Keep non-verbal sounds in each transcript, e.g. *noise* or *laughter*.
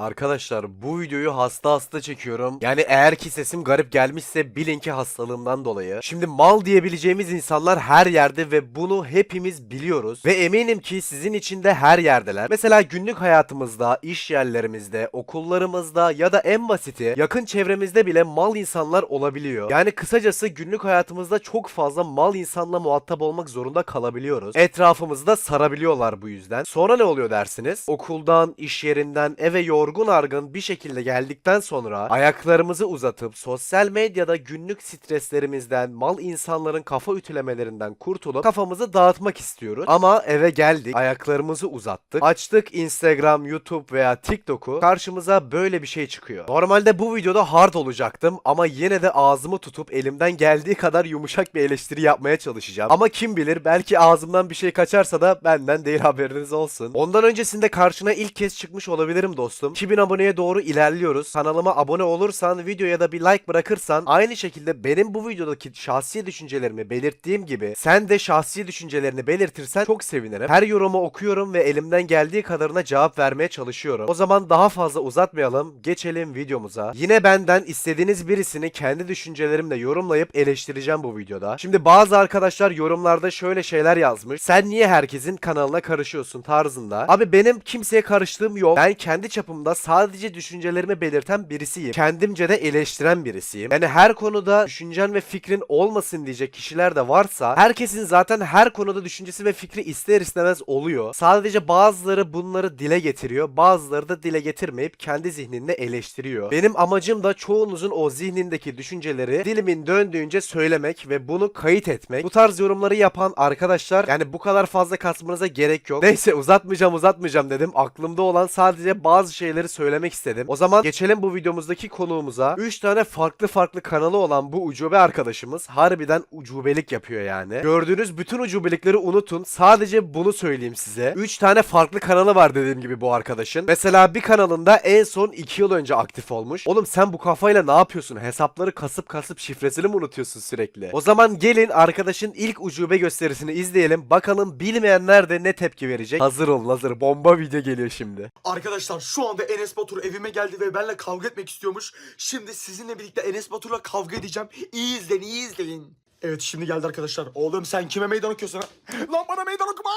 Arkadaşlar bu videoyu hasta hasta çekiyorum. Yani eğer ki sesim garip gelmişse bilin ki hastalığımdan dolayı. Şimdi mal diyebileceğimiz insanlar her yerde ve bunu hepimiz biliyoruz. Ve eminim ki sizin için de her yerdeler. Mesela günlük hayatımızda, iş yerlerimizde, okullarımızda ya da en basiti yakın çevremizde bile mal insanlar olabiliyor. Yani kısacası günlük hayatımızda çok fazla mal insanla muhatap olmak zorunda kalabiliyoruz. Etrafımızda sarabiliyorlar bu yüzden. Sonra ne oluyor dersiniz? Okuldan, iş yerinden, eve yorgun argın bir şekilde geldikten sonra ayaklarımızı uzatıp sosyal medyada günlük streslerimizden, mal insanların kafa ütülemelerinden kurtulup kafamızı dağıtmak istiyoruz. Ama eve geldik, ayaklarımızı uzattık, açtık Instagram, YouTube veya TikTok'u karşımıza böyle bir şey çıkıyor. Normalde bu videoda hard olacaktım ama yine de ağzımı tutup elimden geldiği kadar yumuşak bir eleştiri yapmaya çalışacağım. Ama kim bilir belki ağzımdan bir şey kaçarsa da benden değil haberiniz olsun. Ondan öncesinde karşına ilk kez çıkmış olabilirim dostum. 2000 aboneye doğru ilerliyoruz. Kanalıma abone olursan, videoya da bir like bırakırsan aynı şekilde benim bu videodaki şahsi düşüncelerimi belirttiğim gibi sen de şahsi düşüncelerini belirtirsen çok sevinirim. Her yorumu okuyorum ve elimden geldiği kadarına cevap vermeye çalışıyorum. O zaman daha fazla uzatmayalım. Geçelim videomuza. Yine benden istediğiniz birisini kendi düşüncelerimle yorumlayıp eleştireceğim bu videoda. Şimdi bazı arkadaşlar yorumlarda şöyle şeyler yazmış. Sen niye herkesin kanalına karışıyorsun tarzında. Abi benim kimseye karıştığım yok. Ben kendi çapımda sadece düşüncelerimi belirten birisiyim. Kendimce de eleştiren birisiyim. Yani her konuda düşüncen ve fikrin olmasın diyecek kişiler de varsa herkesin zaten her konuda düşüncesi ve fikri ister istemez oluyor. Sadece bazıları bunları dile getiriyor. Bazıları da dile getirmeyip kendi zihninde eleştiriyor. Benim amacım da çoğunuzun o zihnindeki düşünceleri dilimin döndüğünce söylemek ve bunu kayıt etmek. Bu tarz yorumları yapan arkadaşlar yani bu kadar fazla kasmanıza gerek yok. Neyse uzatmayacağım uzatmayacağım dedim. Aklımda olan sadece bazı şeyleri söylemek istedim. O zaman geçelim bu videomuzdaki konuğumuza. 3 tane farklı farklı kanalı olan bu ucube arkadaşımız harbiden ucubelik yapıyor yani. Gördüğünüz bütün ucubelikleri unutun. Sadece bunu söyleyeyim size. 3 tane farklı kanalı var dediğim gibi bu arkadaşın. Mesela bir kanalında en son 2 yıl önce aktif olmuş. Oğlum sen bu kafayla ne yapıyorsun? Hesapları kasıp kasıp şifresini mi unutuyorsun sürekli? O zaman gelin arkadaşın ilk ucube gösterisini izleyelim. Bakalım bilmeyenler de ne tepki verecek. Hazır olun hazır. Bomba video geliyor şimdi. Arkadaşlar şu anda Enes Batur evime geldi ve benimle kavga etmek istiyormuş. Şimdi sizinle birlikte Enes Batur'la kavga edeceğim. İyi izleyin, iyi izleyin. Evet şimdi geldi arkadaşlar. Oğlum sen kime meydan okuyorsun? *laughs* Lan bana meydan okuma!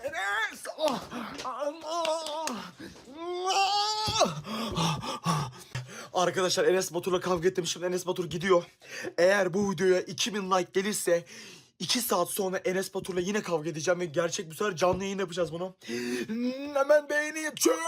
Enes! Ah! Ah! Arkadaşlar Enes Batur'la kavga ettim. Şimdi Enes Batur gidiyor. Eğer bu videoya 2000 like gelirse 2 saat sonra Enes Batur'la yine kavga edeceğim ve gerçek bir sefer canlı yayın yapacağız bunu. Hemen beğeni şöyle.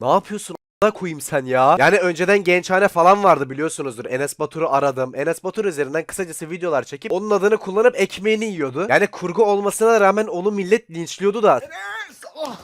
Ne yapıyorsun? a**ına koyayım sen ya. Yani önceden gençhane falan vardı biliyorsunuzdur. Enes Batur'u aradım. Enes Batur üzerinden kısacası videolar çekip onun adını kullanıp ekmeğini yiyordu. Yani kurgu olmasına rağmen onu millet linçliyordu da. Enes! Ah!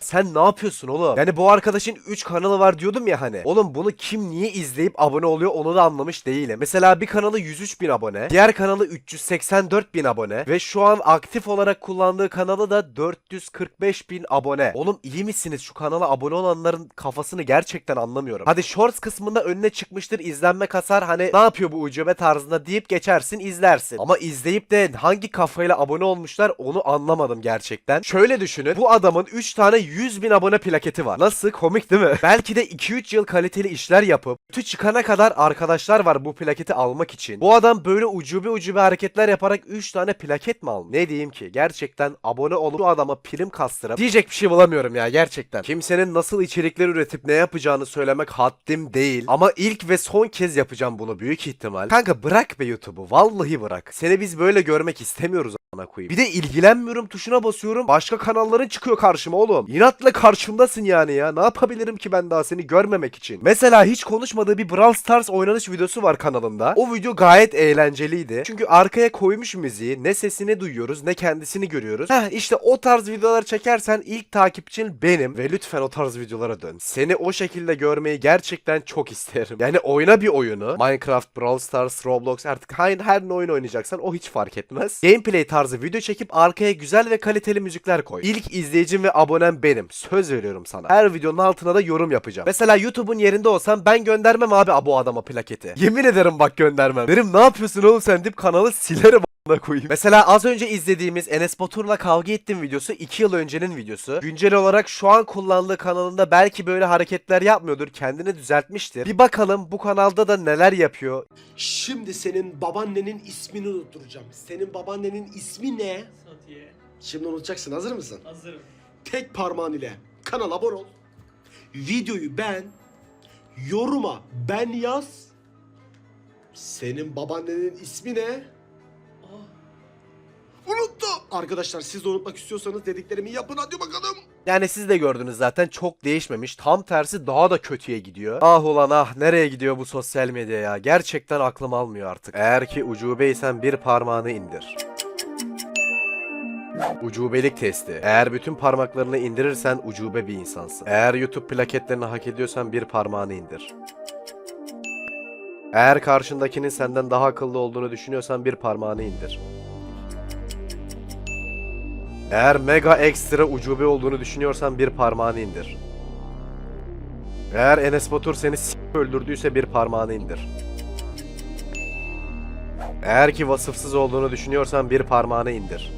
Sen ne yapıyorsun oğlum? Yani bu arkadaşın 3 kanalı var diyordum ya hani. Oğlum bunu kim niye izleyip abone oluyor onu da anlamış değilim. Mesela bir kanalı 103 bin abone. Diğer kanalı 384 bin abone. Ve şu an aktif olarak kullandığı kanalı da 445 bin abone. Oğlum iyi misiniz? Şu kanala abone olanların kafasını gerçekten anlamıyorum. Hadi shorts kısmında önüne çıkmıştır izlenme kasar hani ne yapıyor bu ucube tarzında deyip geçersin izlersin. Ama izleyip de hangi kafayla abone olmuşlar onu anlamadım gerçekten. Şöyle düşünün. Bu adamın 3 tane 100 bin abone plaketi var. Nasıl? Komik değil mi? *laughs* Belki de 2-3 yıl kaliteli işler yapıp kötü çıkana kadar arkadaşlar var bu plaketi almak için. Bu adam böyle ucube ucube hareketler yaparak 3 tane plaket mi almış? Ne diyeyim ki? Gerçekten abone olup bu adama prim kastırıp diyecek bir şey bulamıyorum ya gerçekten. Kimsenin nasıl içerikler üretip ne yapacağını söylemek haddim değil. Ama ilk ve son kez yapacağım bunu büyük ihtimal. Kanka bırak be YouTube'u. Vallahi bırak. Seni biz böyle görmek istemiyoruz ana koyayım. Bir de ilgilenmiyorum tuşuna basıyorum. Başka kanalların çıkıyor karşıma oğlum. İnatla karşımdasın yani ya. Ne yapabilirim ki ben daha seni görmemek için? Mesela hiç konuşmadığı bir Brawl Stars oynanış videosu var kanalında. O video gayet eğlenceliydi. Çünkü arkaya koymuş müziği. Ne sesini duyuyoruz ne kendisini görüyoruz. Heh işte o tarz videolar çekersen ilk takipçin benim. Ve lütfen o tarz videolara dön. Seni o şekilde görmeyi gerçekten çok isterim. Yani oyna bir oyunu. Minecraft, Brawl Stars, Roblox artık her, her ne oyun oynayacaksan o hiç fark etmez. Gameplay tarzı video çekip arkaya güzel ve kaliteli müzikler koy. İlk izleyicim ve abonem benim. Söz veriyorum sana. Her videonun altına da yorum yapacağım. Mesela YouTube'un yerinde olsam ben göndermem abi bu adama plaketi. Yemin ederim bak göndermem. Derim ne yapıyorsun oğlum sen deyip kanalı silerim koyayım. Mesela az önce izlediğimiz Enes Batur'la kavga ettim videosu 2 yıl öncenin videosu. Güncel olarak şu an kullandığı kanalında belki böyle hareketler yapmıyordur. Kendini düzeltmiştir. Bir bakalım bu kanalda da neler yapıyor. Şimdi senin babaannenin ismini unutturacağım. Senin babaannenin ismi ne? Satiye. Şimdi unutacaksın. Hazır mısın? Hazırım. Tek parmağın ile kanala abone ol. Videoyu ben, yoruma ben yaz. Senin babaannenin ismi ne? Arkadaşlar siz de unutmak istiyorsanız dediklerimi yapın hadi bakalım. Yani siz de gördünüz zaten çok değişmemiş. Tam tersi daha da kötüye gidiyor. Ah ulan ah nereye gidiyor bu sosyal medya ya. Gerçekten aklım almıyor artık. Eğer ki ucubeysen bir parmağını indir. Ucubelik testi. Eğer bütün parmaklarını indirirsen ucube bir insansın. Eğer YouTube plaketlerini hak ediyorsan bir parmağını indir. Eğer karşındakinin senden daha akıllı olduğunu düşünüyorsan bir parmağını indir. Eğer mega ekstra ucube olduğunu düşünüyorsan bir parmağını indir. Eğer Enes Batur seni öldürdüyse bir parmağını indir. Eğer ki vasıfsız olduğunu düşünüyorsan bir parmağını indir.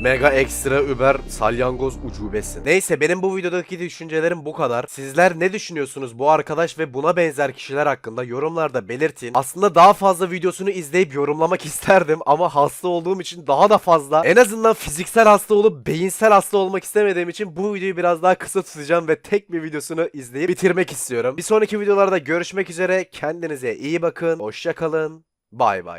Mega ekstra über salyangoz ucubesin. Neyse benim bu videodaki düşüncelerim bu kadar. Sizler ne düşünüyorsunuz bu arkadaş ve buna benzer kişiler hakkında yorumlarda belirtin. Aslında daha fazla videosunu izleyip yorumlamak *laughs* isterdim ama hasta olduğum için daha da fazla. En azından fiziksel hasta olup beyinsel hasta olmak istemediğim için bu videoyu biraz daha kısa tutacağım ve tek bir videosunu izleyip bitirmek istiyorum. Bir sonraki videolarda görüşmek üzere. Kendinize iyi bakın. Hoşça kalın. Bay bay.